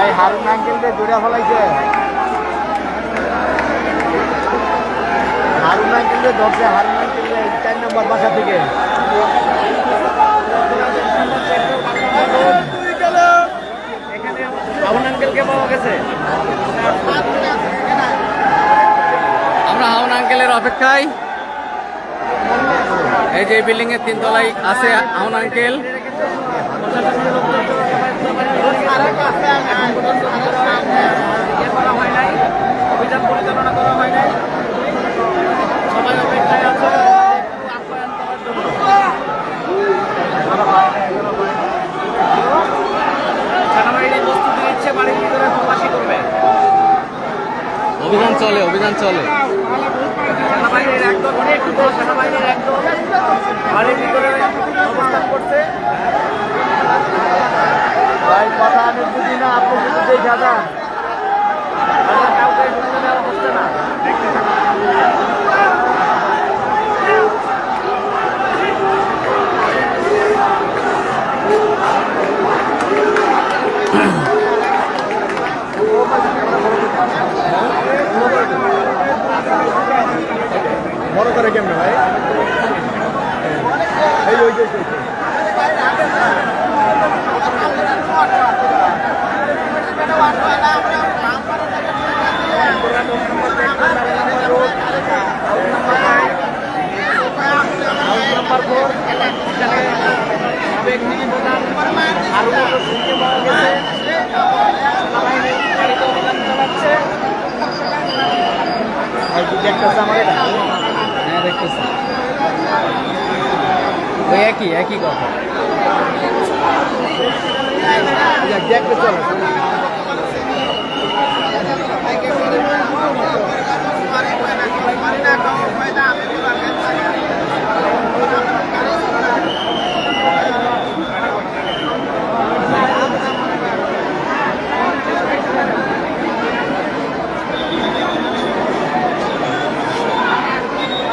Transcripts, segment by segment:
ভাই, হারুন আঙ্কেলকে দৌড়া ফেলাইছে। হারুন আঙ্কেলকে ধরছে, হারুন আঙ্কেলকে চার নম্বর বাসা থেকে। হাউন আঙ্কেলকে পাওয়া আমরা হাউন আঙ্কেলের অপেক্ষায়। এই যে বিল্ডিং এর তিনতলায় আছে হাউন আঙ্কেল। অভিযান পরিচালনা করা হয় নাই সবাই অপেক্ষায় বাড়ির ভিতরে করবে অভিযান চলে। অভিযান চলে সেনাবাহিনীর একদম অনেক সেনাবাহিনীর একদম বাড়ির ভিতরে অবস্থান করছে। ভাই কথা আমি বুঝি না আপনি শুধু দেখা যান কাউকে ঢুকতে দেওয়া হচ্ছে না বড় করে কেমন ভাই এই ওই যে ওই যে। নাম্বার ফোর এখানে সাবেক মিনি প্রধান আরও শুনতে পাওয়া গেছে সেনাবাহিনী গাড়িতে অভিযান চালাচ্ছে ভাই কি দেখতেছে আমার এটা হ্যাঁ দেখতেছি ওই একই একই কথা দেখতে চলে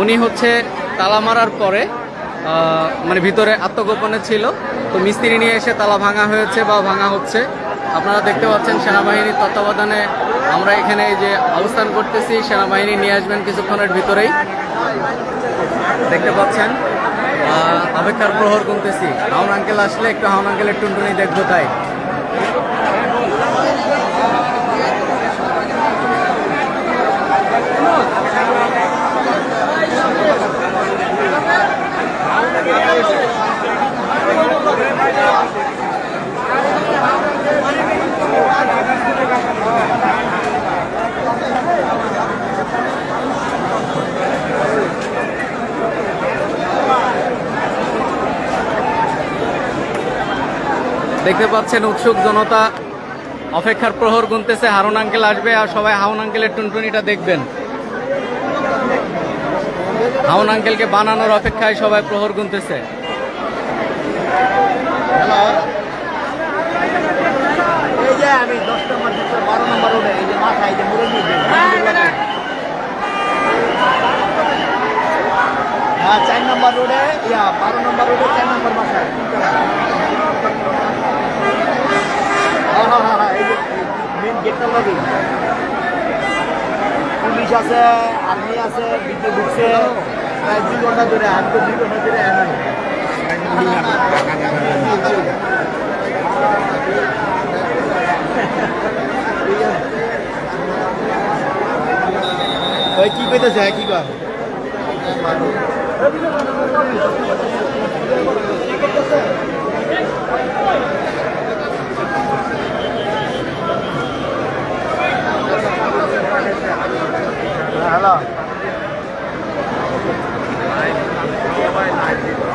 উনি হচ্ছে তালা মারার পরে মানে ভিতরে আত্মগোপনে ছিল। তো মিস্ত্রি নিয়ে এসে তালা ভাঙা হয়েছে বা ভাঙা হচ্ছে। আপনারা দেখতে পাচ্ছেন সেনাবাহিনীর তত্ত্বাবধানে আমরা এখানে যে অবস্থান করতেছি, সেনাবাহিনী নিয়ে আসবেন কিছুক্ষণের ভিতরেই। দেখতে পাচ্ছেন অপেক্ষার প্রহর গুনতেছি। হাউন আঙ্কেল আসলে একটু হাউন আঙ্কেলের টুনটুনি দেখব তাই। দেখতে পাচ্ছেন উৎসুক জনতা। অপেক্ষার প্রহর গুনতেছে, হারুন আঙ্কেল আসবে আর সবাই হাউন আঙ্কেলের টুনটুনিটা দেখবেন। হাউন আঙ্কেলকে বানানোর অপেক্ষায় সবাই প্রহর গুনতেছে। এই যে আমি দশ নম্বর বারো নম্বর রোডে এই যে মাথা এই যে মুরব্বী হ্যাঁ চার নম্বর রোডে ইয়া বারো নম্বর রোডে চার নম্বর বাসায় হ্যাঁ হ্যাঁ হ্যাঁ হ্যাঁ এই যে মেন গেটটা লবি পুলিশ আছে, আর্মি আছে বিকে ঢুকছে। প্রায় দুই ঘণ্টা ধরে আর তো দুই ঘণ্টা ধরে ওই কি পেতেছে হ্যাঁ, কি কর হ্যালো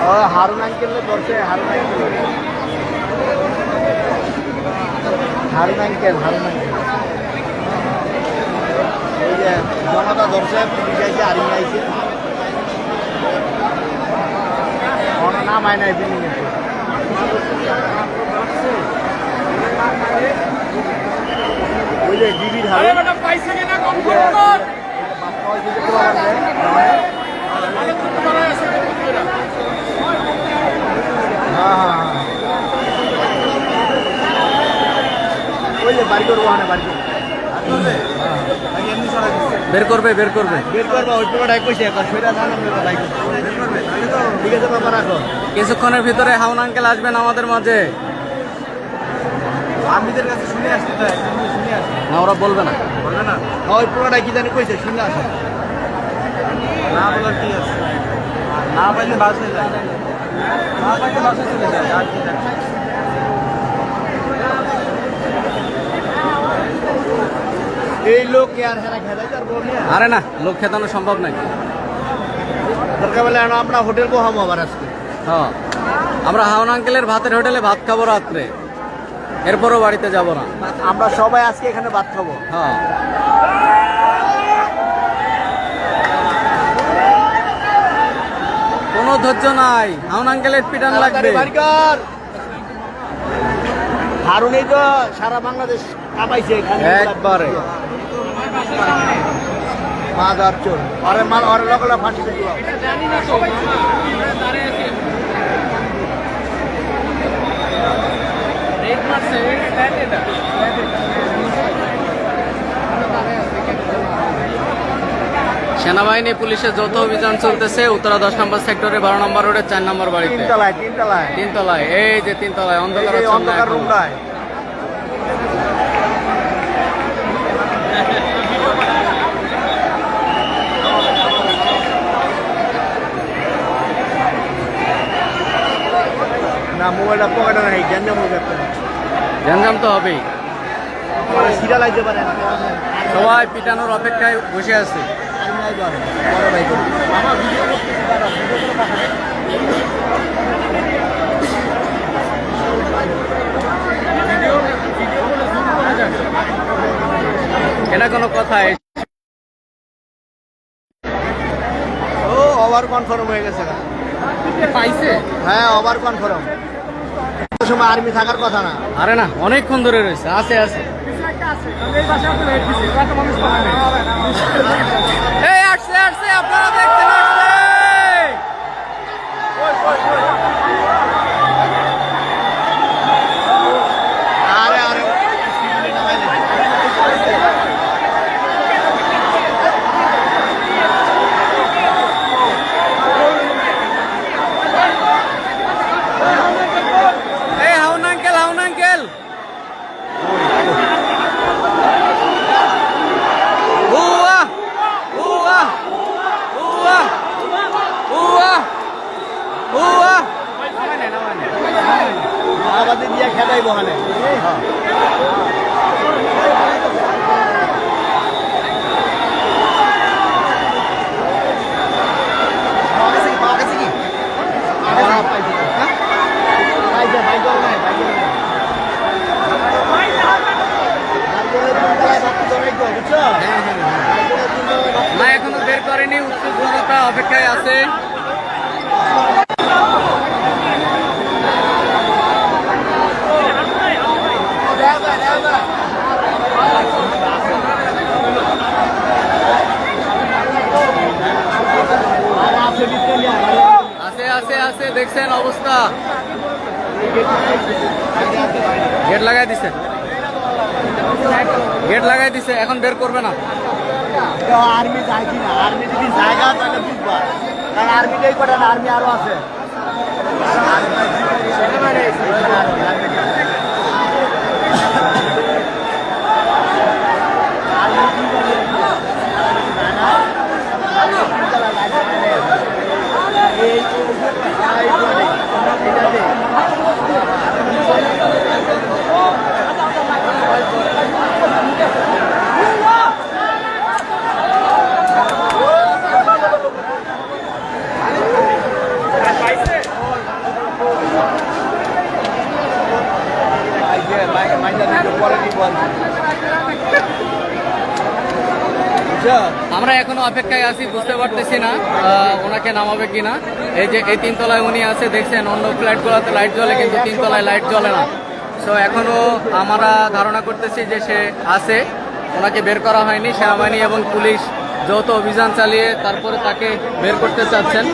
ও হারুন আঙ্কেল ধরছে Harun uncle Harun uncle Harun uncle এই যে জনতা ধরছে পুলিশ আইছে আর্মি আইছে কোনো নাম আয় নাই ওই যে ডিবির হারুন বাপ্পা ওই যে পোলা বের করবে বের করবে। বের করব ওই কইছে সেটা ঠিক আছে বাবা রাখো। কিছুক্ষণের ভিতরে হাউন আঙ্কেল আসবেন আমাদের মাঝে। আমিদের কাছে শুনে আসতে তো শুনে আসতে না ওরা বলবে না। বলবে না? ওই পুরোটা কি জানি কইছে শুনে আসে। না বলার কি আছে? না পাইলে বাসে যায়। না পাইলে বাসে চলে যায় আর কি জানি। এই লোক আর হেরা তার আরে না লোক খেতানো সম্ভব নাকি? দরকার বলে আমরা হোটেল বহামো আবার আজকে। হ্যাঁ আমরা হাউন আঙ্কেলের ভাতের হোটেলে ভাত খাব রাত্রে। এরপরও বাড়িতে যাব না। আমরা সবাই আজকে এখানে ভাত খাব। হ্যাঁ। কোনো ধৈর্য নাই। হাউন আঙ্কেলের পিটান লাগবে। বাড়ি তো সারা বাংলাদেশ কামাইছে এখানে। একবারে। মাদার চোর আরে মাল আরে লগলা ফাঁসি দিল। সেনাবাহিনী পুলিশের যৌথ অভিযান চলতেছে। উত্তরা দশ নম্বর সেক্টরে বারো নম্বর রোডের চার নম্বর বাড়িতে। তিনতলায় এই যে তিনতলায় অন্ধকার না মোবাইলটা পকেটে নাই গেঞ্জা মোবাইল গ্যাঞ্জাম তো হবেই। সবাই পিটানোর অপেক্ষায় বসে আছে। এটা কোনো কথা ও ওভার কনফার্ম হয়ে গেছে। পাইছে? হ্যাঁ ওভার কনফার্ম সময় আর্মি থাকার কথা না। আরে না অনেকক্ষণ ধরে রয়েছে আছে আছে। এই আসছে আসছে আপনারা দেখছেন আসছে আরে আরে এই হাউন আঙ্কেল হাউন আঙ্কেল উয়া উয়া উয়া উয়া উয়া আমাদের দিয়ে খেলাই বহানে না এখনও বের করেনি উৎসুক জনতা অপেক্ষায় আছে আছে আছে আছে দেখছেন অবস্থা। গেট লাগাই দিছে। গেট লাগাই দিছে, এখন বের করবে না। আর্মি যাই না আর্মি যদি জায়গা তাহলে বুঝবা। কারণ আর্মিটাই করে আর্মি আরও আছে আর কি। বুঝছ? আমরা এখনও অপেক্ষায় আছি, বুঝতে পারতেছি না ওনাকে নামাবে কিনা। এই যে, এই তিনতলায় উনি আছে, দেখছেন, অন্য ফ্ল্যাটগুলোতে লাইট জ্বলে, কিন্তু তিনতলায় লাইট জ্বলে না। তো এখনও আমরা ধারণা করতেছি যে সে আছে, ওনাকে বের করা হয়নি। সেনাবাহিনী এবং পুলিশ যৌথ অভিযান চালিয়ে তারপরে তাকে বের করতে চাচ্ছেন।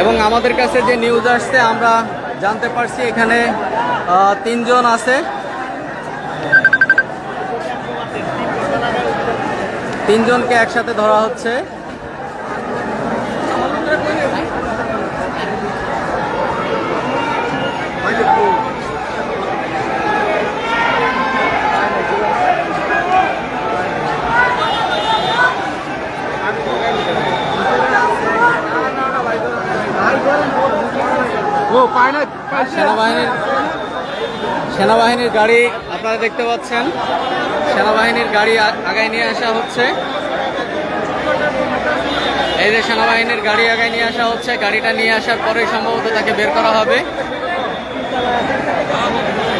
এবং আমাদের কাছে যে নিউজ আসছে, আমরা জানতে পারছি এখানে তিনজন আছে। তিনজনকে একসাথে ধরা হচ্ছে। ও পায় না সেনাবাহিনীর সেনাবাহিনীর গাড়ি আপনারা দেখতে পাচ্ছেন। সেনাবাহিনীর গাড়ি আগায় নিয়ে আসা হচ্ছে। এই যে সেনাবাহিনীর গাড়ি আগায় নিয়ে আসা হচ্ছে, গাড়িটা নিয়ে আসার পরে সম্ভবত তাকে বের করা হবে।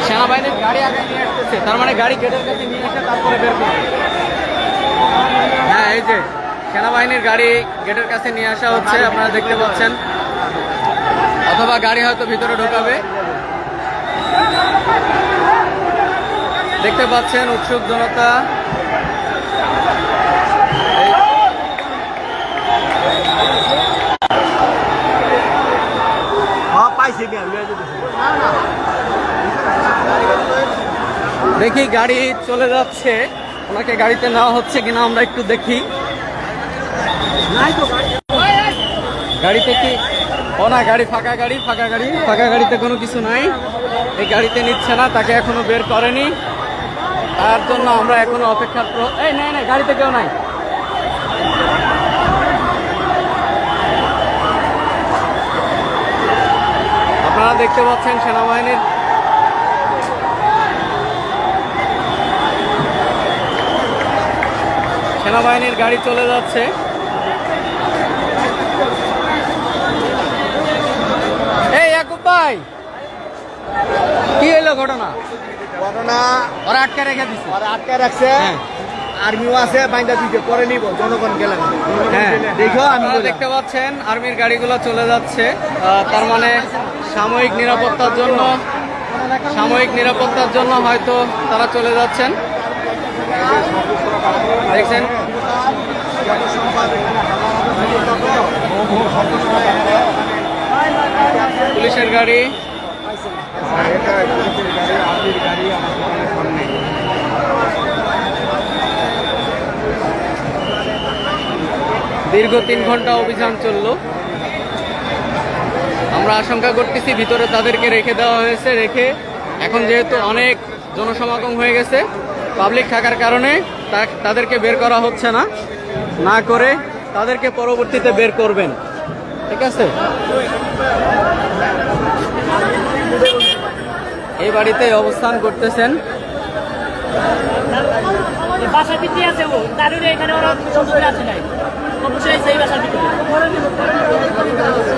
সেনাবাহিনীর গাড়ি আগায় নিয়ে আসতেছে, তার মানে গাড়ি গেটের কাছে নিয়ে আসে তারপরে বের করবে। হ্যাঁ এই যে সেনাবাহিনীর গাড়ি গেটের কাছে নিয়ে আসা হচ্ছে, আপনারা দেখতে পাচ্ছেন। অথবা গাড়ি হয়তো ভিতরে ঢোকাবে। দেখতে পাচ্ছেন উৎসুক জনতা। হ্যাঁ। দেখি গাড়ি চলে যাচ্ছে। ওনাকে গাড়িতে নেওয়া হচ্ছে কিনা আমরা একটু দেখি। গাড়িতে কি? ও না গাড়ি ফাঁকা গাড়ি ফাঁকা গাড়ি ফাঁকা গাড়িতে কোনো কিছু নাই। এই গাড়িতে নিচ্ছে না, তাকে এখনও বের করেনি। তার জন্য আমরা এখনও অপেক্ষা এই, নাই নাই, গাড়িতে কেউ নাই। আপনারা দেখতে পাচ্ছেন সেনাবাহিনীর সেনাবাহিনীর গাড়ি চলে যাচ্ছে। এই, ইয়াকুব ভাই! কি হইল ঘটনা। ঘটনা ওরা আটকে রেখে দিছে। আর আটকে রাখছে। হ্যাঁ। আর্মিও আছে বাইন্দা দিতে পরে নিব জনগণ গেলাম হ্যাঁ। দেখো আমি আপনারা দেখতে পাচ্ছেন আর্মির গাড়িগুলো চলে যাচ্ছে। তার মানে সাময়িক নিরাপত্তার জন্য সাময়িক নিরাপত্তার জন্য হয়তো তারা চলে যাচ্ছেন। দেখছেন? পুলিশের গাড়ি। দীর্ঘ তিন ঘণ্টা অভিযান চলল। আমরা আশঙ্কা করতেছি ভিতরে তাদেরকে রেখে দেওয়া হয়েছে, রেখে এখন যেহেতু অনেক জনসমাগম হয়ে গেছে পাবলিক থাকার কারণে তাদেরকে বের করা হচ্ছে না। না করে তাদেরকে পরবর্তীতে বের করবেন। ঠিক আছে? এই বাড়িতে অবস্থান করতেছেন। বাসার ভিতরে আছে ও এখানে ওরা আছে নাই। অবশ্যই সেই বাসার ভিতরে।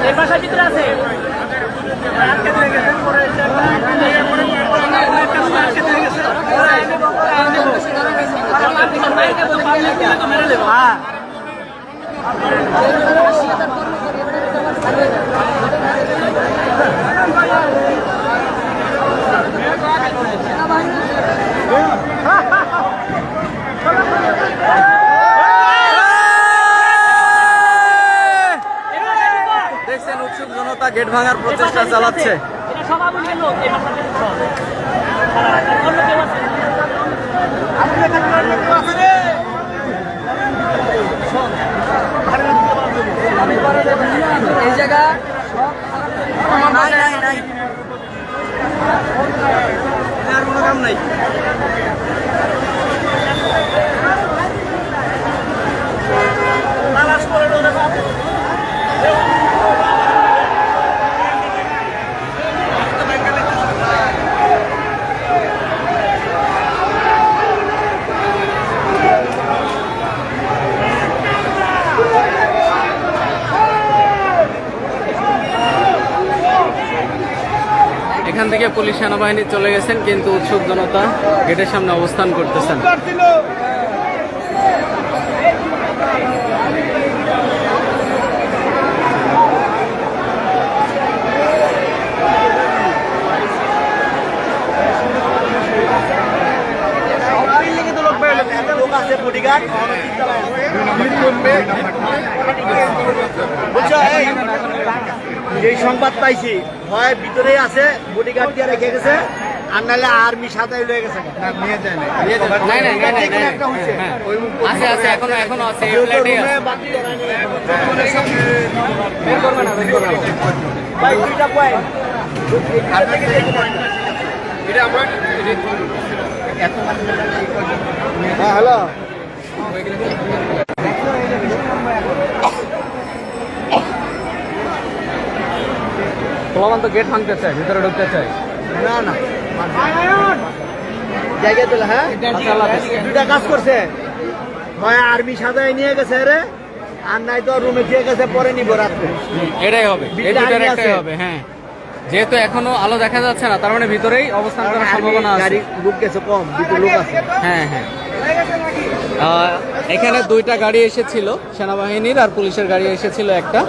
এই বাসার ভিতরে আছে? হ্যাঁ দেখছেন উৎসুক জনতা গেট ভাঙার প্রচেষ্টা চালাচ্ছে এই জায়গা নাই নাই নাই। আর কোনো কাম নাই এখান থেকে পুলিশ সেনাবাহিনী চলে গেছেন কিন্তু উৎসুক জনতা গেটের সামনে অবস্থান করতেছেন লোক আছে বডিগার্ড বুঝছ এই এই সংবাদ পাইছি। হয় ভিতরে আছে বডিগার্ড দিয়ে রেখে গেছে আর নাহলে আর্মি সাদাই লয়ে গেছে। হ্যাঁ, আছে আছে এখনও এখনও আছে এই ফ্ল্যাটেই আছে বের করবে না বের করবে না ভাই দুইটা পয়েন্ট হ্যাঁ হ্যালো তো গেট ভাঙতে চায় ভিতরে ঢুকতে চায়। না না। জায়গা দিল হ্যাঁ? আচ্ছা। দুটা কাজ করছে। হয় আর্মি সাদাই নিয়ে গেছে রে। আর নাই তো রুমে দিয়ে গেছে পরে নিব রাত্রে। এটাই হবে একটাই হবে হ্যাঁ। যেহেতু এখনও আলো দেখা যাচ্ছে না তার মানে ভিতরেই অবস্থান করার সম্ভাবনা আছে। গাড়ি লোক গেছে কম দুটো লোক আছে। হ্যাঁ হ্যাঁ। এখানে দুইটা গাড়ি এসেছিল, সেনাবাহিনীর আর পুলিশের গাড়ি এসেছিল একটা।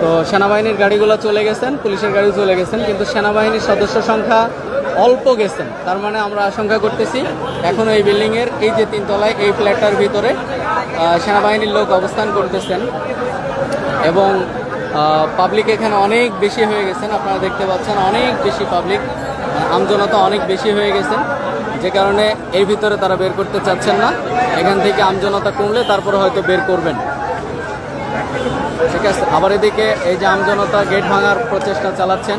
তো সেনাবাহিনীর গাড়িগুলো চলে গেছেন, পুলিশের গাড়ি চলে গেছেন, কিন্তু সেনাবাহিনীর সদস্য সংখ্যা অল্প গেছেন। তার মানে আমরা আশঙ্কা করতেছি, এখনও এই বিল্ডিংয়ের এই যে তিনতলায়, এই ফ্ল্যাটটার ভিতরে সেনাবাহিনীর লোক অবস্থান করতেছেন। এবং পাবলিক এখানে অনেক বেশি হয়ে গেছেন, আপনারা দেখতে পাচ্ছেন, অনেক বেশি পাবলিক আমজনতা অনেক বেশি হয়ে গেছেন। যে কারণে এর ভিতরে তারা বের করতে চাচ্ছেন না। এখান থেকে আমজনতা কমলে তারপরে হয়তো বের করবেন। ঠিক আছে? আবার এদিকে এই যে আমজনতা গেট ভাঙার প্রচেষ্টা চালাচ্ছেন।